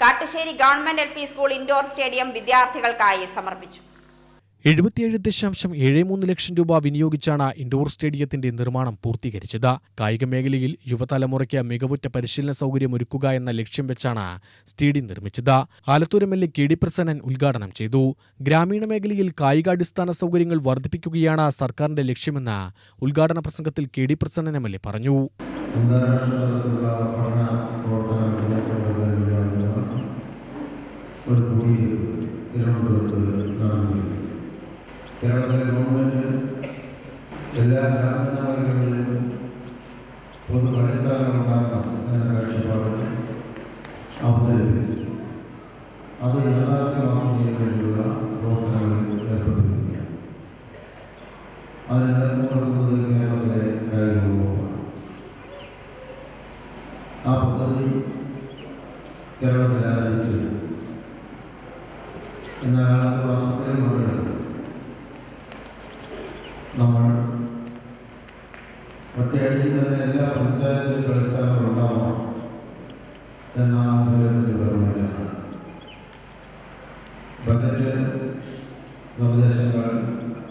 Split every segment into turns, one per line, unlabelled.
Kattussery government L P school indoor stadium വിദ്യാർത്ഥികൾക്കായി സമർപ്പിച്ചു.
എഴുപത്തിയേഴ് ദശാംശം ഏഴ് മൂന്ന് ലക്ഷം രൂപ വിനിയോഗിച്ചാണ് ഇൻഡോർ സ്റ്റേഡിയത്തിന്റെ നിർമ്മാണം പൂർത്തീകരിച്ചത്. കായിക മേഖലയിൽ യുവതലമുറയ്ക്ക് മികവുറ്റ പരിശീലന സൗകര്യം ഒരുക്കുക എന്ന ലക്ഷ്യം വെച്ചാണ് സ്റ്റേഡിയം നിർമ്മിച്ചത്. Alathur M L A K D Prasannan ഉദ്ഘാടനം ചെയ്തു. ഗ്രാമീണ മേഖലയിൽ കായികാടിസ്ഥാന സൗകര്യങ്ങൾ വർദ്ധിപ്പിക്കുകയാണ് സർക്കാരിന്റെ ലക്ഷ്യമെന്ന് ഉദ്ഘാടന പ്രസംഗത്തിൽ K D Prasannan M L A പറഞ്ഞു.
ഒരു കുടിയിരുപ്പ് തിരുവനന്തപുരത്ത് നടന്നിരിക്കുന്നു കേരളത്തിലെ ഗവൺമെന്റ് എല്ലാ ഗ്രാമീണ മേഖലകളിലും പൊതു കളിസ്ഥാനങ്ങൾ ഉണ്ടാക്കണം എന്ന കാഴ്ചപ്പാട് അവതരിപ്പിച്ചു. അത് യാഥാർത്ഥ്യമാക്കുന്നതിന് വേണ്ടിയുള്ള പ്രവർത്തനങ്ങളിൽ ഏർപ്പെട്ടിരിക്കുക അതിന് നേതൃത്വം കൊടുക്കുന്നത് കേരളത്തിലെ കായിക വകുപ്പാണ് ആ പദ്ധതി കേരളത്തിൽ ആരംഭിച്ചു എന്നാൽ അടുത്ത മാസത്തിൽ നമ്മൾ ഒറ്റയടിക്ക് തന്നെ എല്ലാ പഞ്ചായത്തിലും കളിസ്ഥാനങ്ങളും ഉണ്ടാവണം എന്ന ആഗ്രഹത്തിന്റെ പരിപാടിയാണ് ബജറ്റ് നിർദ്ദേശങ്ങൾ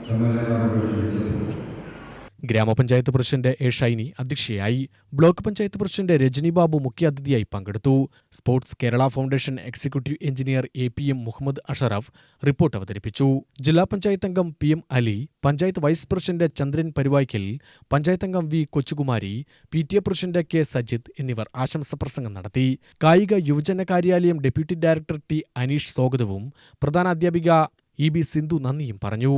എം എൽ
ഗ്രാമപഞ്ചായത്ത് പ്രസിഡന്റ് എ ഷൈനി അധ്യക്ഷയായി ബ്ലോക്ക് പഞ്ചായത്ത് പ്രസിഡന്റ് രജനി ബാബു മുഖ്യാതിഥിയായി പങ്കെടുത്തു. Sports Kerala foundation executive engineer A P M Muhammad Ashraf report അവതരിപ്പിച്ചു. ജില്ലാ പഞ്ചായത്ത് അംഗം P M Ali panchayat vice president Chandran Parivaykkal panchayat അംഗം V Kochukumari P T A president K Sajith എന്നിവർ ആശംസ പ്രസംഗം നടത്തി. കായിക യുവജന കാര്യാലയം ഡെപ്യൂട്ടി ഡയറക്ടർ ടി അനീഷ് സ്വാഗതവും പ്രധാന അധ്യാപിക ഇ ബി സിന്ധു നന്ദിയും പറഞ്ഞു.